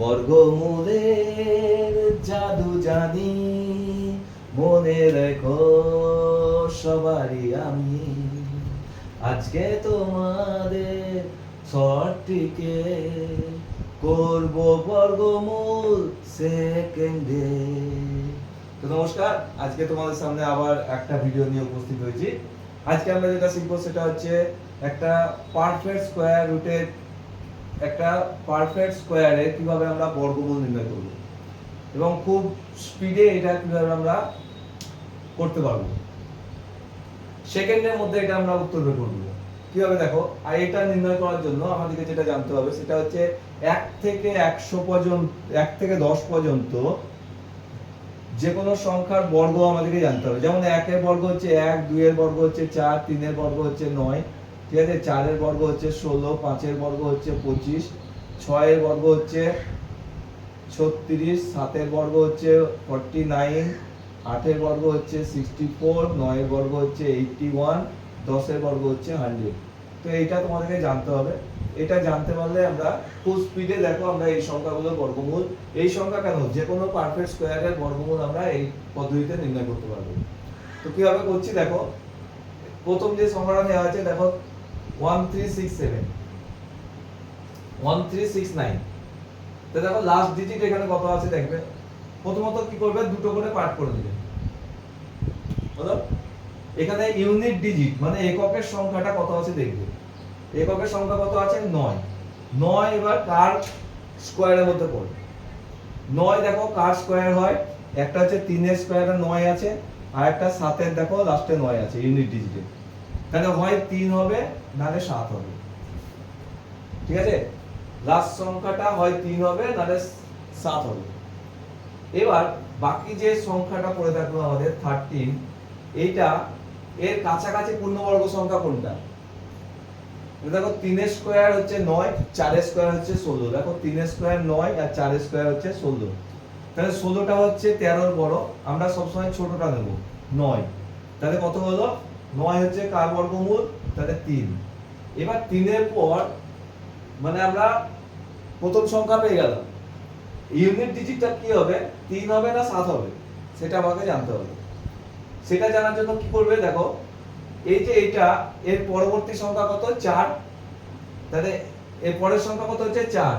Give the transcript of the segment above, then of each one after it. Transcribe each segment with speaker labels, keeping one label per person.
Speaker 1: বর্গমূলের জাদু জানি, মনে রেখো সবারই আমি। আজকে তোমাদের শর্টটিকে করব বর্গমূল সেকেন্ডে। তো নমস্কার, আজকে তোমাদের সামনে আবার একটা ভিডিও নিয়ে উপস্থিত হয়েছি। আজকে আমরা যেটা শিখব সেটা হচ্ছে একটা পারফেক্ট স্কোয়ার রুটের একটা পারফেক্ট স্কোয়ারে কীভাবে আমরা বর্গমূল নির্ণয় করব এবং খুব স্পিডে এটা কীভাবে আমরা করতে পারব। সেকেন্ডের মধ্যে এটা আমরা উত্তর বের করব। কীভাবে দেখো? আর এটা নির্ণয় করার জন্য আমাদেরকে যেটা জানতে হবে সেটা হচ্ছে এক থেকে একশো পর্যন্ত, এক থেকে দশ পর্যন্ত যে কোনো সংখ্যার বর্গ আমাদেরকে জানতে হবে। যেমন একের বর্গ হচ্ছে এক, দুইয়ের বর্গ হচ্ছে চার, তিনের বর্গ হচ্ছে নয় ঠিক আছে, চারের বর্গ হচ্ছে ষোলো, পাঁচের বর্গ হচ্ছে পঁচিশ, ছয়ের বর্গ হচ্ছে ছত্রিশ, সাতের বর্গ হচ্ছে ফর্টি নাইন, আটের বর্গ হচ্ছে সিক্সটি ফোর, নয়ের বর্গ হচ্ছে এইটটি ওয়ান, দশের বর্গ হচ্ছে হান্ড্রেড। তো এইটা তোমাদেরকে জানতে হবে। এটা জানতে পারলে আমরা খুব স্পিডে দেখো আমরা এই সংখ্যাগুলোর বর্গমূল। এই সংখ্যা কেন? যে কোনো পারফেক্ট স্কোয়ারের বর্গমূল আমরা এই পদ্ধতিতে নির্ণয় করতে পারব। তো কীভাবে করছি? দেখো, প্রথম যে সংখ্যাটা নেওয়া আছে দেখো one three six seven one three six nine তো দেখো লাস্ট ডিজিট এখানে কত আছে দেখবে? প্রথমত কি করবে? দুটো করে পার্ট করে দিবে। হলো এখানে ইউনিট ডিজিট মানে এককের সংখ্যাটা কত আছে দেখবে? এককের সংখ্যা কত আছে? নয়। নয় এবার কার স্কোয়ারের মধ্যে পড়বে? নয় দেখো কার স্কোয়ার হয়? একটা হচ্ছে তিনের স্কোয়ারে নয় আছে। আর একটা সাতের, দেখো লাস্টে নয় আছে ইউনিট ডিজিটে তাহলে হয় তিন হবে নাহলে সাত হবে। ঠিক আছে? লাস্ট সংখ্যাটা হয় তিন হবে নাহলে সাত হবে। এবার বাকি যে সংখ্যাটা পড়ে থাকল আমাদের থার্টিন এইটা এর কাছাকাছি পূর্ণবর্গ সংখ্যা কোনটা? দেখো, তিনের স্কোয়ার হচ্ছে নয়, চারের স্কোয়ার হচ্ছে ষোলো। দেখো, তিনের স্কোয়ার নয় আর চারের স্কোয়ার হচ্ছে ষোলো। তাহলে ষোলোটা হচ্ছে তেরোর বড়, আমরা সবসময় ছোটটা নেব, নয়। তাহলে কত হলো? নয় হচ্ছে কার বর্গমূল? তাহলে তিন। এবার তিনের পর মানে আমরা প্রথম সংখ্যা পেয়ে গেলাম। ইউনিট ডিজিটটা কি হবে? তিন হবে না সাত হবে? সেটা আমাকে জানতে হবে। সেটা জানার জন্য কি করবে দেখো? এই যে এটা, এর পরবর্তী সংখ্যা কত? চার। তাহলে এর পরের সংখ্যা কত হচ্ছে? চার।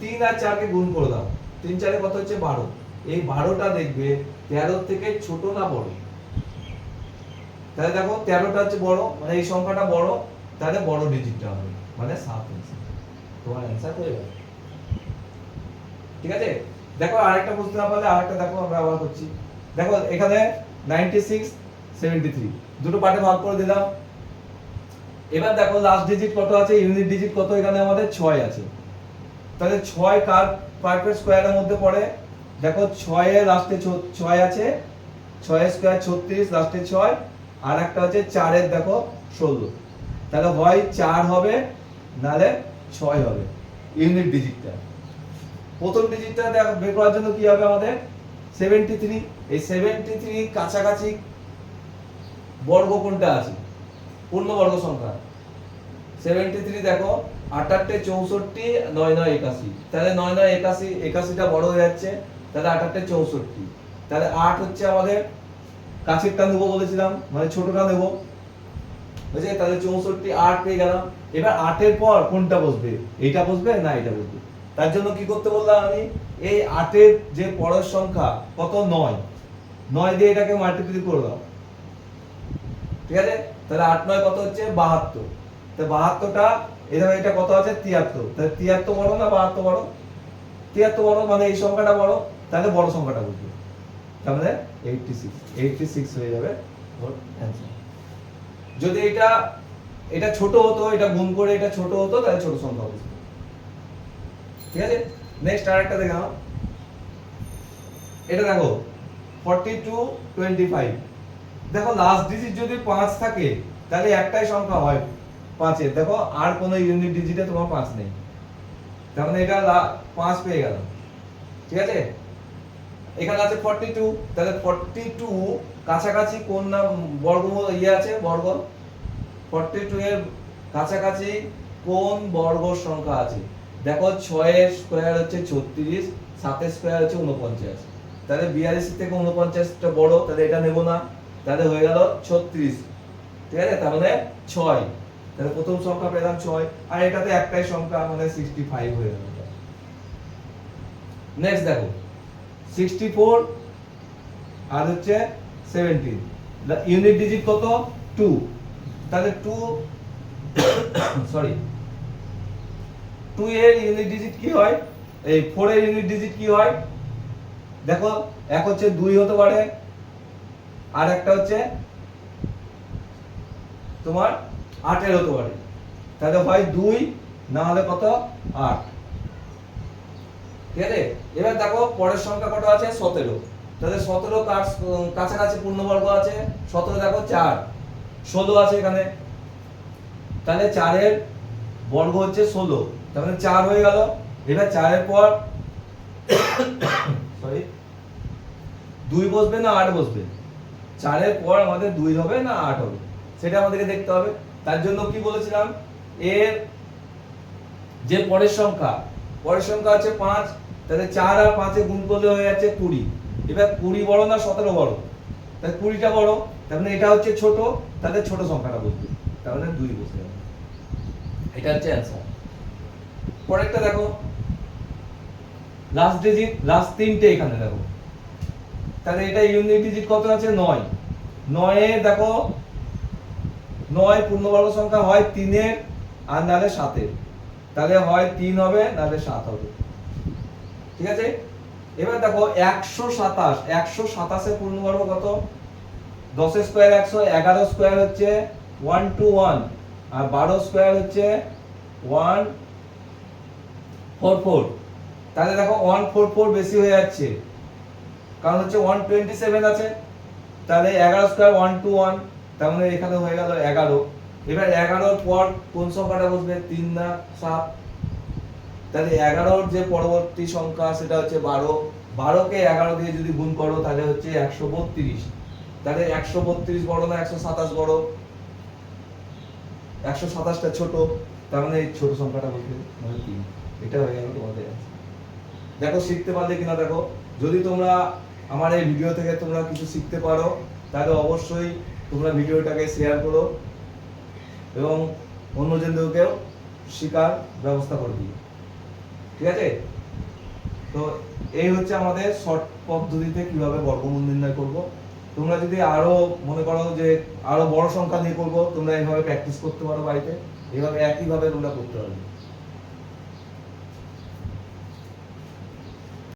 Speaker 1: তিন আর চারকে গুণ করে দাও। তিন চারে কত হচ্ছে? বারো। এই বারোটা দেখবে তেরো থেকে ছোট না বড়? তাহলে দেখো তেরোটা হচ্ছে বড় মানে এই সংখ্যাটা বড়, তাহলে বড় ডিজিটটা হবে মানে সাত। তোমার অ্যান্সার হয়ে গেল। ঠিক আছে? দেখো আরেকটা বুঝতে না পারলে আরেকটা দেখো আমরা আবার করছি। দেখো এখানে 96 73 দুটো পার্টে ভাগ করে দিলাম। এবার দেখো লাস্ট ডিজিট কত আছে? ইউনিট ডিজিট কত? এখানে আমাদের 6 আছে। তাহলে 6 কার পারফেক্ট স্কোয়ারের মধ্যে পড়ে? দেখো 6 এর লাস্টে 6 আছে 6 এর স্কোয়ার 36 লাস্টে 6 আর একটা হচ্ছে 4 এর দেখো 16 তাহলে হয় চার হবে নালে ছয় হবে। ইউনিট ডিজিটটা। প্রথম ডিজিটটা বের করার জন্য কি হবে আমাদের? 73 এই 73 কাছাকাছি বর্গ কোনটা আছে? পূর্ণ বর্গ সংখ্যা। 73 দেখো আটাটে চৌষট্টি, নয় নয় একাশি। তাহলে নয় নয় একাশি, একাশিটা বড় হয়ে যাচ্ছে, তাহলে আটাটে চৌষট্টি। তাহলে আট হচ্ছে আমাদের কাছেরটা নেব বলেছিলাম মানে ছোটটা নেব। বুঝছে তাহলে চৌষট্টি আট পেয়ে গেলাম। এবার আটের পর কোনটা বসবে? এইটা বসবে না এটা বসবে? তার জন্য কি করতে বললাম আমি? এই আটের যে পরের সংখ্যা, কত? নয়। নয় দিয়ে এটাকে মাল্টিপ্লাই করে দাও। ঠিক আছে? তাহলে আট নয় কত হচ্ছে? বাহাত্তর। তো বাহাত্তরটা এভাবে এটা কত আছে? তিয়াত্তর। তাহলে তিয়াত্তর বড় না বাহাত্তর বড়? তিয়াত্তর বড় মানে এই সংখ্যাটা বড়। তাহলে বড় সংখ্যাটা বুঝবে মানে এইটটি সিক্স এইটটি সিক্স হয়ে যাবে ওর অ্যান্সার যদি এটা এটা ছোট হতো, এটা গুণ করে এটা ছোট হতো, তাহলে ছোট সংখ্যা হবে। ঠিক আছে? নেক্সট আরেকটা দেখাও এটা দেখো 42 25 দেখো লাস্ট ডিজিট যদি 5 থাকে, তাহলে একটাই সংখ্যা হয় 5 এর দেখো, আর কোনো ইউনিট ডিজিটে তোমার 5 নেই। তার মানে এটা 5 পেয়ে গেল ঠিক আছে? এখানে আছে 42 তাহলে 42 কাছাকাছি কোন নাম, বর্গমূল ইয়ে আছে, বর্গ? 42 এর কাছাকাছি কোন বর্গ সংখ্যা আছে? দেখো ছয়ের স্কোয়ার হচ্ছে ছত্রিশ, সাতের স্কোয়ার হচ্ছে উনপঞ্চাশ তাহলে বিয়াল্লিশ থেকে উনপঞ্চাশটা বড়, তাহলে এটা নেব না। তাহলে হয়ে গেল ছত্রিশ। ঠিক আছে? তার মানে ছয়। তাহলে প্রথম সংখ্যা পেলাম ছয়। আর এটাতে একটাই সংখ্যা মানে সিক্সটি ফাইভ হয়ে গেল। নেক্সট দেখো। সিক্সটি ফোর আর হচ্ছে সেভেন্টিন ইউনিট ডিজিট কত? টু তাহলে টু সরি টু এর ইউনিট ডিজিট কি হয়? এই ফোর এর ইউনিট ডিজিট কি হয়? দেখো, এক হচ্ছে দুই হতে পারে। আর একটা হচ্ছে তোমার আটের হতে পারে। তাহলে হয় দুই, না হলে কত? আট। ঠিক আছে? এবার দেখো, পরের সংখ্যা কত আছে? সতেরো। তাহলে সতেরো কাছাকাছি পূর্ণবর্গ আছে? সতেরো দেখো, চার। ষোলো আছে এখানে। তাহলে চারের বর্গ হচ্ছে ষোলো। তার মানে চার হয়ে গেল। এবার চারের পর সরি দুই বসবে না আট বসবে? চারের পর আমাদের দুই হবে না আট হবে? সেটা আমাদেরকে দেখতে হবে। তার জন্য কি বলেছিলাম? এর যে পরের সংখ্যা পরের সংখ্যা আছে পাঁচ, তাহলে চার আর পাঁচে গুণ করলে হয়ে যাচ্ছে কুড়ি। এবার কুড়ি বড় না সতেরো বড়? তাহলে কুড়িটা বড়, তার মানে এটা হচ্ছে ছোট, তাহলে ছোট সংখ্যাটা বসবে। তার মানে দুই বসে যাবে। এটা হচ্ছে অ্যান্সার পরেরটা দেখো। লাস্ট ডিজিট লাস্ট তিনটে এখানে দেখো। তাহলে এটা ইউনিট ডিজিট কত আছে? নয়। নয়ে দেখো, নয় পূর্ণবর্গ সংখ্যা হয় তিনের, আর নালে সাতের। তাহলে হয় তিন হবে নালে সাত হবে। ঠিক আছে? এবার দেখো, একশো সাতাশ, একশো সাতাশের পূর্ণবর্গ কত? দশ স্কোয়ার একশো, এগারো স্কোয়ার হচ্ছে ওয়ান টু ওয়ান আর বারো স্কোয়ার হচ্ছে ওয়ান ফোর ফোর তাহলে দেখো ওয়ান ফোর ফোর বেশি হয়ে যাচ্ছে। কারণ হচ্ছে ওয়ান টোয়েন্টি সেভেন আছে। তাহলে এগারো স্কোয়ার ওয়ান টু ওয়ান তার মানে এখানে হয়ে গেল এগারো। এবার এগারোর পর কোন সংখ্যাটা বসবে? তিন না সাত? তাহলে এগারোর যে পরবর্তী সংখ্যা, সেটা হচ্ছে বারো। বারোকে এগারো দিয়ে যদি গুণ করো, তাহলে হচ্ছে একশো বত্রিশ। তাহলে একশো বত্রিশ বড় না, একশো সাতাশ বড়? একশো সাতাশটা ছোট, তার মানে এই ছোট সংখ্যাটা বলতে মানে তিন। এটা হয়ে গেল তোমাদের দেখো, শিখতে পারলে কিনা দেখো। যদি তোমরা আমার এই ভিডিও থেকে তোমরা কিছু শিখতে পারো, তাহলে অবশ্যই তোমরা ভিডিওটাকে শেয়ার করো। এবং অন্যজনদেরকেও শিকার ব্যবস্থা করে দিই ঠিক আছে? তো এই হচ্ছে আমাদের শর্ট পদ্ধতিতে কীভাবে বর্গমূল নির্ণয় করব। তোমরা যদি আরও মনে করো যে আরও বড় সংখ্যা নিয়ে করব, তোমরা এইভাবে প্র্যাকটিস করতে পারো বাড়িতে। এইভাবে একইভাবে তোমরা করতে পারবে।